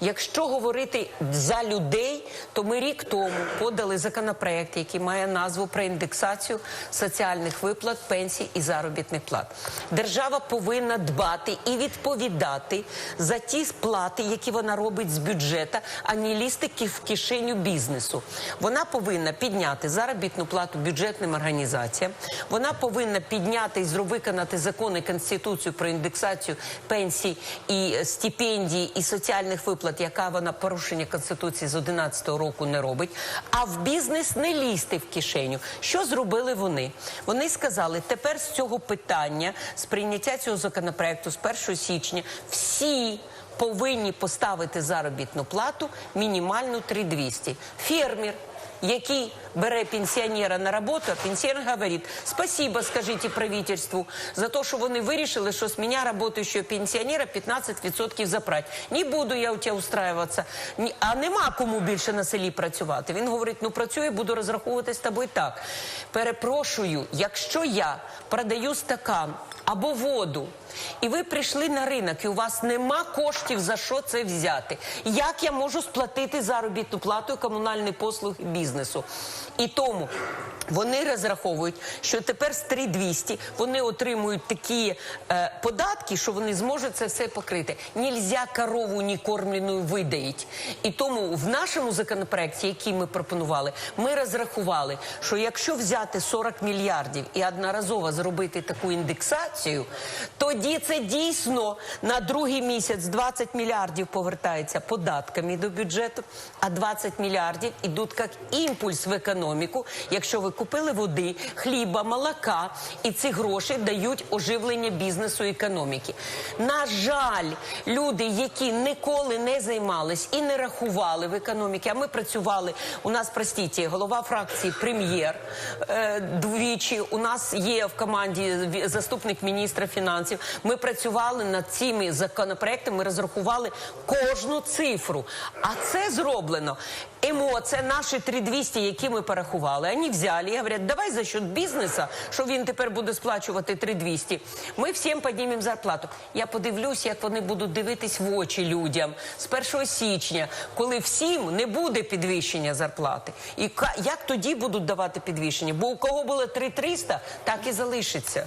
Якщо говорити за людей, то ми рік тому подали законопроект, який має назву про індексацію соціальних виплат, пенсій і заробітних плат. Держава повинна дбати і відповідати за ті сплати, які вона робить з бюджета, а не лізти в кишеню бізнесу. Вона повинна підняти заробітну плату бюджетним організаціям. Вона повинна підняти і виконати закони Конституцію про індексацію пенсій і е, стипендій і соціальних виплат, яка вона порушення Конституції з 11 року не робить. А в бізнес не лізти в кишеню. Що зробили вони? Вони сказали, тепер з цього питання, з прийняття цього законопроекту з 1 січня, всі повинні поставити заробітну плату мінімальну 3200. Фермер який бере пенсіонера на роботу, а пенсіонер говорить, спасибо, скажите правительству, за те, що вони вирішили, що з мене работающего пенсіонера 15% забрати. Не буду я у тебе устраиваться. Ні- А нема кому більше на селі працювати. Він говорить, ну працюю, буду розраховувати з тобою так. Перепрошую, якщо я продаю стакан або воду, і ви прийшли на ринок, і у вас нема коштів за що це взяти. Як я можу сплатити заробітну плату і комунальні послуги бізнесу? І тому вони розраховують, що тепер з 3200 вони отримують такі е, податки, що вони зможуть це все покрити. Нельзя корову ні кормлену видаїть. І тому в нашому законопроекті, який ми пропонували, ми розрахували, що якщо взяти 40 мільярдів і одноразово зробити таку індексацію, тоді це дійсно на другий місяць 20 мільярдів повертається податками до бюджету, а 20 мільярдів ідуть як імпульс в економіку, якщо ви купили води, хліба, молока, і ці гроші дають оживлення бізнесу і економіки. На жаль, люди, які ніколи не займались і не рахували в економіці, а ми працювали. У нас простіть, голова фракції прем'єр е, двічі. У нас є в команді заступник міністра фінансів. Ми працювали над цими законопроектами, ми розрахували кожну цифру. А це зроблено. Емоція, наші 3200, які ми порахували, вони взяли і говорять, давай за счет бізнесу, що він тепер буде сплачувати 3200, ми всім піднімемо зарплату. Я подивлюсь, як вони будуть дивитись в очі людям з 1 січня, коли всім не буде підвищення зарплати. І як тоді будуть давати підвищення? Бо у кого було 3300, так і залишиться.